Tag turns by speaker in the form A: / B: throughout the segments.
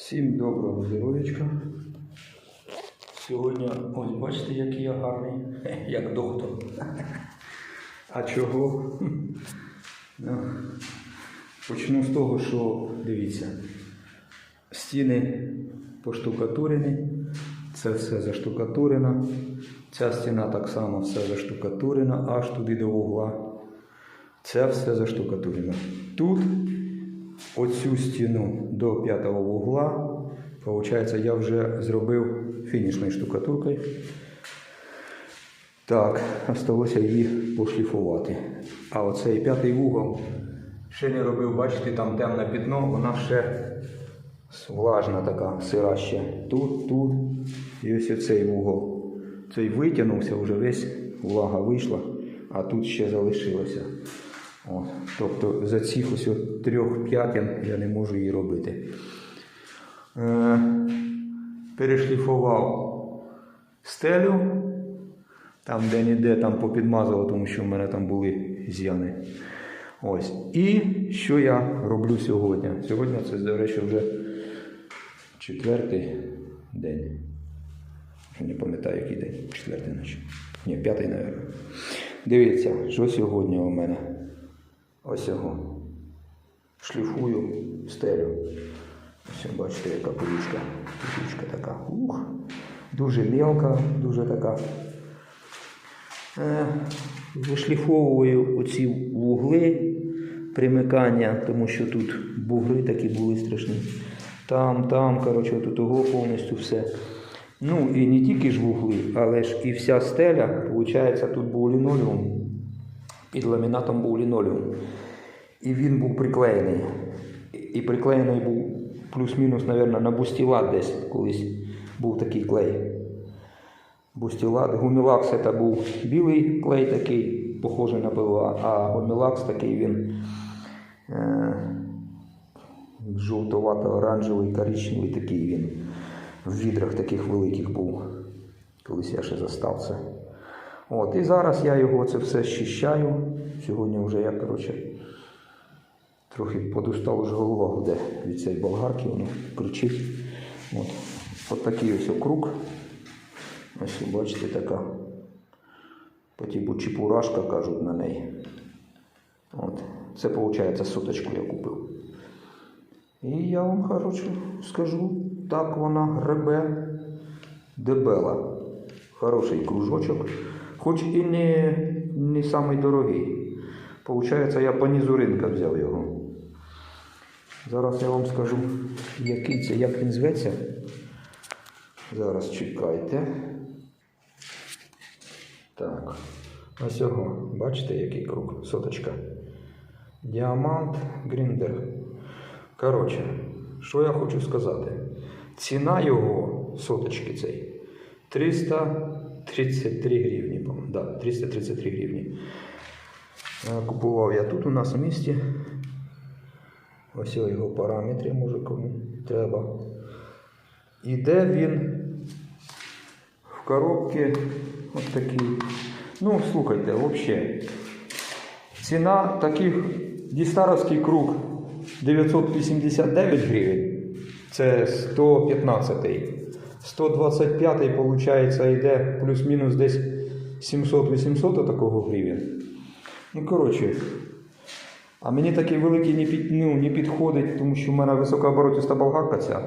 A: Всім доброго здоров'ячка. Сьогодні, ось бачите, який я гарний, як доктор. А чого? Ну, почну з того, що дивіться, стіни поштукатурені, це все заштукатурено. Ця стіна так само все заштукатурена, аж туди до вугла. Це все заштукатурено. Тут оцю стіну до п'ятого вугла. Получається, я вже зробив фінішною штукатуркою. Так, осталося її пошліфувати. А оцей п'ятий вугол ще не робив, бачите, там темне пітно, вона ще влажна така, сира ще. Тут, тут. І ось оцей вугол. Цей витягнувся, вже весь влага вийшла, а тут ще залишилося. О, тобто за цих ось трьох п'ятин я не можу її робити. Е, перешліфував стелю, там де ніде там попідмазував, тому що в мене там були з'яни. Ось. І що я роблю сьогодні? Сьогодні це, до речі, вже четвертий день. Не пам'ятаю, який день. Четвертий ночі. Ні, п'ятий, мабуть. Дивіться, що сьогодні у мене. Ось його. Шліфую стелю. Ось бачите, яка полічка. Полічка така. Ух. Дуже мелка, дуже така. Е, Вишліфовую оці вугли примикання, тому що тут бугри такі були страшні. Там, там, коротше, тут того повністю все. Ну і не тільки ж вугли, але ж і вся стеля, виходить, тут був лінолеум. Під ламінатом був лінолеум. І він був приклеєний. І приклеєний був плюс-мінус, мабуть, на бустілат десь колись був такий клей. Бустілат, гумілакс це був білий клей такий, похожий на ПВА, а гумілакс такий він е, жовтовато-оранжевий, коричневий такий він. В відрах таких великих був. Колись я ще застав це. От, і зараз я його це все щищаю. Сьогодні вже я, коротше, трохи подустав вже голова гуде від цієї болгарки, воно кричить. От, от такий ось круг. Ось бачите, така. По типу чепурашка кажуть на неї. От. Це виходить соточку я купив. І я вам коротше, скажу, так вона гребе дебела. Хороший кружочок, хоч і не, не самий дорогий. Получається, я по низу ринка взяв його. Зараз я вам скажу, який це, як він зветься. Зараз чекайте. Так. Ось його. Бачите, який круг? Соточка. Діамант Гріндер. Коротше, що я хочу сказати? Ціна його соточки цей 333 гривні, по-моєму. Да, 333 гривні. Е, Купував я тут у нас у місті. Ось його параметри, може кому треба. Іде він в коробці от такий. Ну, слухайте, взагалі. Ціна таких дістаровський круг 989 гривень. Це 115. 125 виходить, йде плюс-мінус десь 700-800 такого гривень. Ну, коротше. А мені такий великий не, під, ну, не підходить, тому що в мене високооборотиста болгарка ця.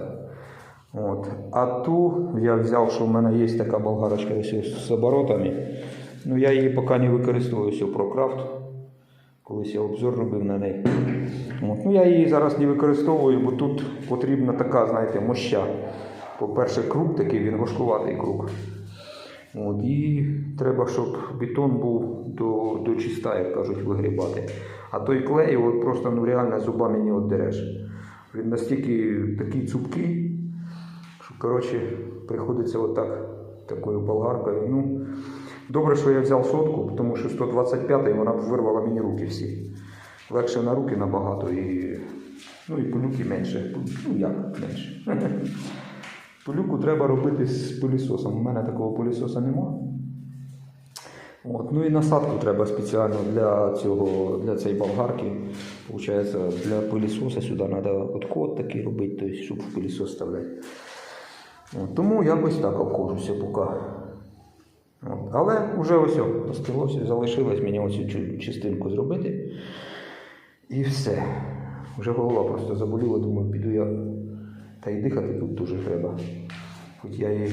A: От. А ту я взяв, що в мене є така болгарочка ось з оборотами. Ну я її поки не використовую все ProCraft. Колись я обзор робив на неї. От. Ну я її зараз не використовую, бо тут потрібна така, знаєте, моща. По-перше, круг такий, він важкуватий круг. От, і треба, щоб бетон був до, до чиста, як кажуть, вигрібати. А той клей от просто ну, реально зубами не оддереш. Він настільки такий цупкий, що коротше, приходиться отак такою болгаркою. Ну, добре, що я взяв сотку, тому що 125-й вона б вирвала мені руки всі. Легше на руки набагато і, ну, і пилюки менше. Ну як менше. Пилюку треба робити з пилісосом. У мене такого пилісоса нема. От. Ну і насадку треба спеціально для цього, для цієї болгарки. Получається, для пилісоса сюди треба откот такий робити, тобто, щоб в пилісос вставляти. От. Тому якось так обходжуся поки. От. Але вже ось осталося, залишилось мені ось цю частинку зробити. І все. Вже голова просто заболіла, думаю, піду я. Та й дихати тут дуже треба. Хоч я і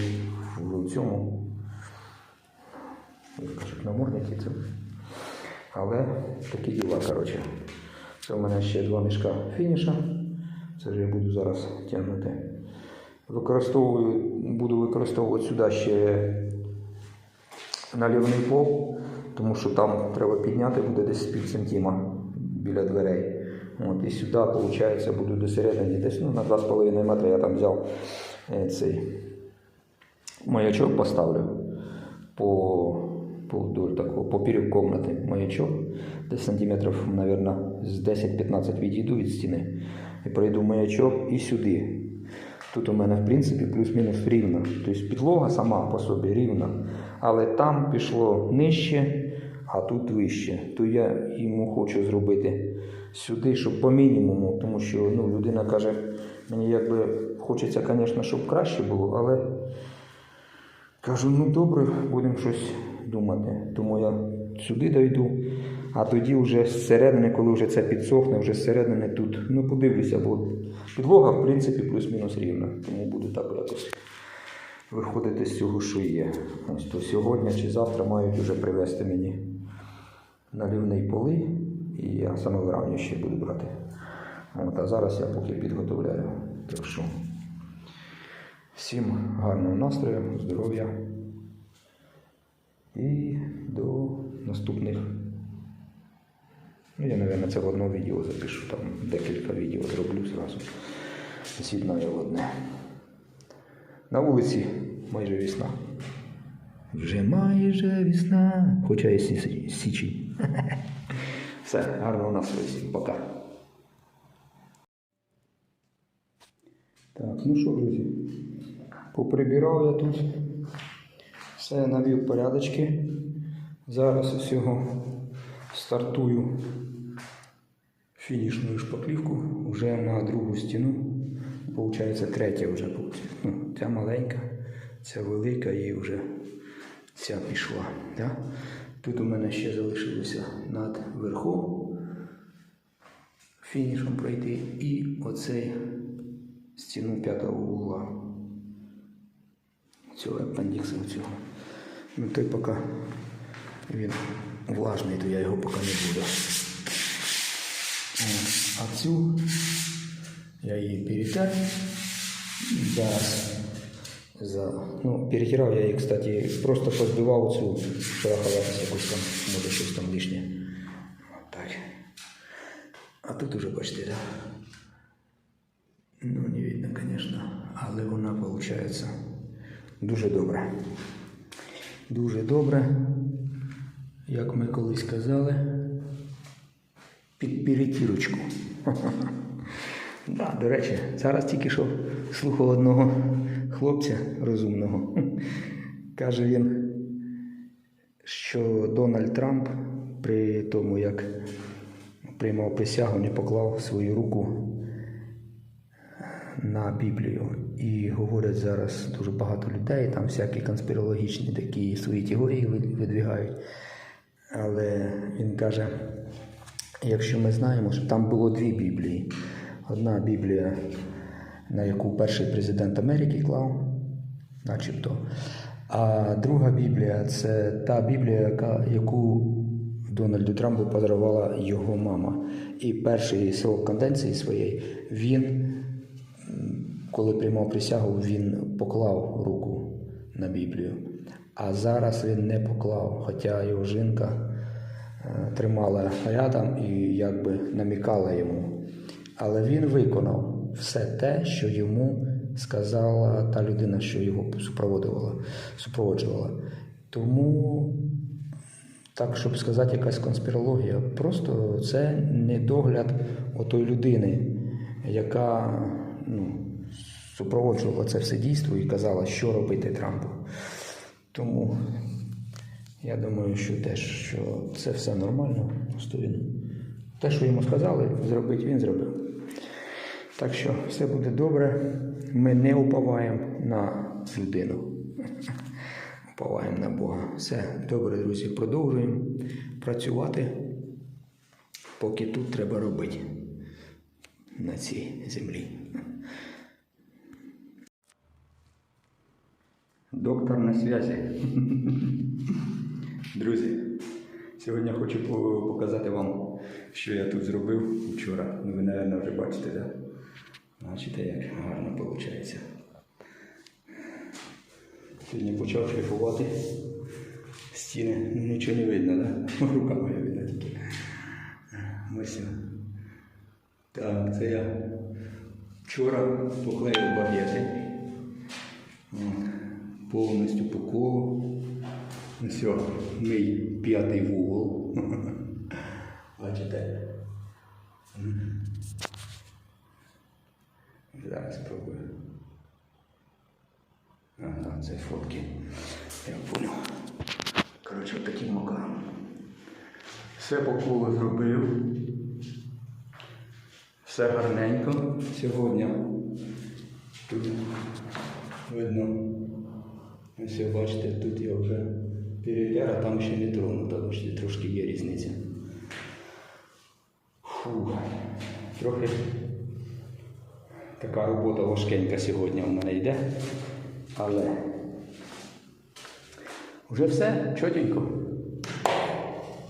A: в цьому, як кажуть, намордниці це. Але такі діла, коротше. Це у мене ще два мішка фініша. Це вже я буду зараз тягнути. Використовую, буду використовувати сюди ще налівний пол, тому що там треба підняти буде десь пів сантима біля дверей. От, і сюди, виходить, буду до середини десь ну, на 2,5 метри я там взяв е, цей маячок поставлю по, по вдоль такого, поперек комнати маячок. Десь сантиметрів, мабуть, з 10-15 відійду від стіни. І пройду маячок і сюди. Тут у мене, в принципі, плюс-мінус рівно. Тобто підлога сама по собі рівна. Але там пішло нижче, а тут вище. То я йому хочу зробити сюди, щоб по мінімуму, тому що ну, людина каже, мені якби хочеться, звісно, щоб краще було, але кажу, ну добре, будемо щось думати. Тому я сюди дойду, а тоді вже зсередини, коли вже це підсохне, вже зсередини тут. Ну, подивлюся, бо підлога, в принципі, плюс-мінус рівна. Тому буду так якось виходити з цього, що є. Ось то сьогодні чи завтра мають вже привезти мені налівний поли, і я саме виравнюючи буду брати. От, а зараз я поки підготовляю. Так що всім гарного настрою, здоров'я і до наступних. Ну, я, мабуть, це в одно відео запишу, там декілька відео зроблю зразу. З'єднаю в одне. На вулиці майже весна. Вже майже весна. Хоча і сі- січень. Все, гарного настрою всім. Пока. Так, ну що, друзі, поприбирав я тут. Все навів порядочки. Зараз усього стартую фінішну шпаклівку вже на другу стіну. Получається третя вже. Ну, ця маленька, ця велика і вже ця пішла. Да? Тут у мене ще залишилося над верхом фінішом пройти і оцей стіну п'ятого угла. Цього апендікса цього. Ну той поки він влажний, то я його поки не буду. А цю я її перетер. Зараз за... Ну, перетирав я її, кстати, просто позбивав цю шероховатість якусь там, може щось там лишнє. Так. А тут уже почти, да? Ну, не видно, конечно, але вона виходить дуже добре. Дуже добре. Як ми колись казали, під перетірочку. Да, до речі, зараз тільки що слухав одного хлопця розумного. Каже він, що Дональд Трамп при тому, як приймав присягу, не поклав свою руку на Біблію. І говорять зараз дуже багато людей, там всякі конспірологічні такі свої теорії вид- видвігають. Але він каже, якщо ми знаємо, що там було дві Біблії. Одна Біблія, на яку перший президент Америки клав, начебто. А друга Біблія це та Біблія, яку Дональду Трампу подарувала його мама. І перший срок канденції своєї він, коли приймав присягу, він поклав руку на Біблію. А зараз він не поклав, хоча його жінка е, тримала рядом і якби намікала йому. Але він виконав все те, що йому сказала та людина, що його супроводжувала. супроводжувала. Тому, так, щоб сказати, якась конспірологія, просто це недогляд отої людини, яка ну, супроводжувала це все дійство і казала, що робити Трампу. Тому Я думаю, що теж що це все нормально. Те, що йому сказали, зробити, він зробив. Так що все буде добре. Ми не уповаємо на людину. Уповаємо на Бога. Все добре, друзі, продовжуємо працювати, поки тут треба робити на цій землі. Доктор на зв'язі. Друзі, сьогодні хочу показати вам, що я тут зробив вчора. Ну, ви, мабуть, вже бачите, так? Бачите, як гарно виходить. Сьогодні почав шліфувати стіни. Ну, нічого не видно, так? Рука моя видно тільки. Ось. Так, це я вчора поклеїв багети. Повністю по колу. Все, мій п'ятий вугол. Бачите? Спробую. Ага, це фотки. Я понял. Коротше, таким макаром. Все по колу зробив. Все гарненько. Сьогодні тут видно. Ось бачите, тут я вже перетер, а там ще не тронуто, бачите, трошки є різниця. Фу. Трохи така робота важкенька сьогодні у мене йде. Але вже все чотенько.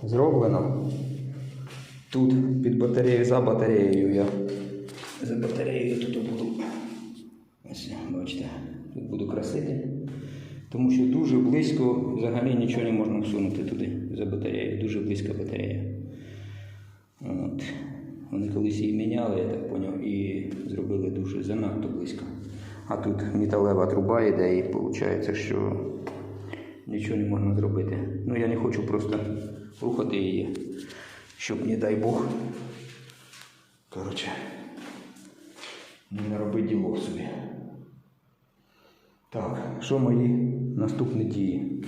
A: Зроблено. Тут під батареєю за батареєю я за батареєю тут буду. Ось, бачите, тут буду красити. Тому що дуже близько взагалі нічого не можна всунути туди за батареєю. Дуже близька батарея. От. Вони колись її міняли, я так поняв, і зробили дуже занадто близько. А тут металева труба йде, і виходить, що нічого не можна зробити. Ну я не хочу просто рухати її, щоб, не дай Бог. Коротше, не наробити діло собі. Так, що мої наступні дії?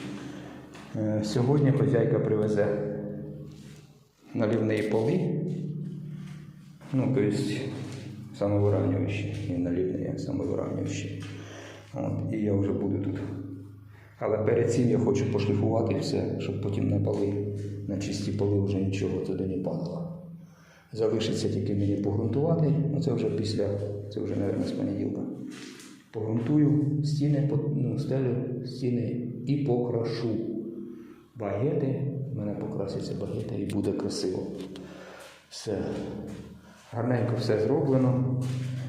A: Е, Сьогодні хазяйка привезе наливні поли. Ну, тобто самовиравнюючі, не наливні, а самовиравнюючі. От, і я вже буду тут. Але перед цим я хочу пошліфувати все, щоб потім на поли, на чисті поли вже нічого туди не падало. Залишиться тільки мені погрунтувати, ну це вже після, це вже, мабуть, з понеділка. Погрунтую стіни, ну, стелю стіни і покрашу багети. У мене покраситься багета і буде красиво. Все. Гарненько все зроблено.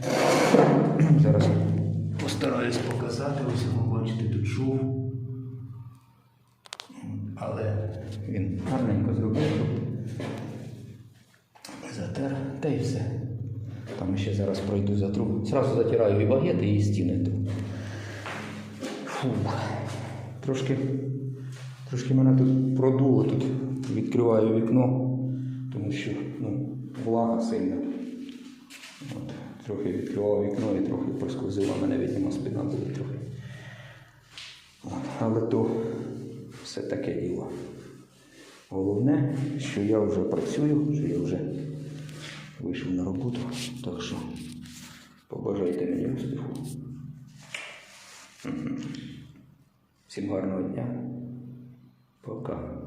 A: Зараз постараюсь показати. Ось ви бачите, тут шов. Але він гарненько зробив. Затер, та й все. Там ще зараз пройду за трубу. Зразу затираю і багети, і стіни тут. Фух. Трошки, трошки мене тут продуло, тут відкриваю вікно, тому що ну, влага сильна. От, трохи відкривав вікно і трохи проскользила мене, видимо, спина буде трохи. От, але то все таке діло. Головне, що я вже працюю, що я вже вийшов на роботу. Так що побажайте мені успіху. Всім гарного дня. Пока.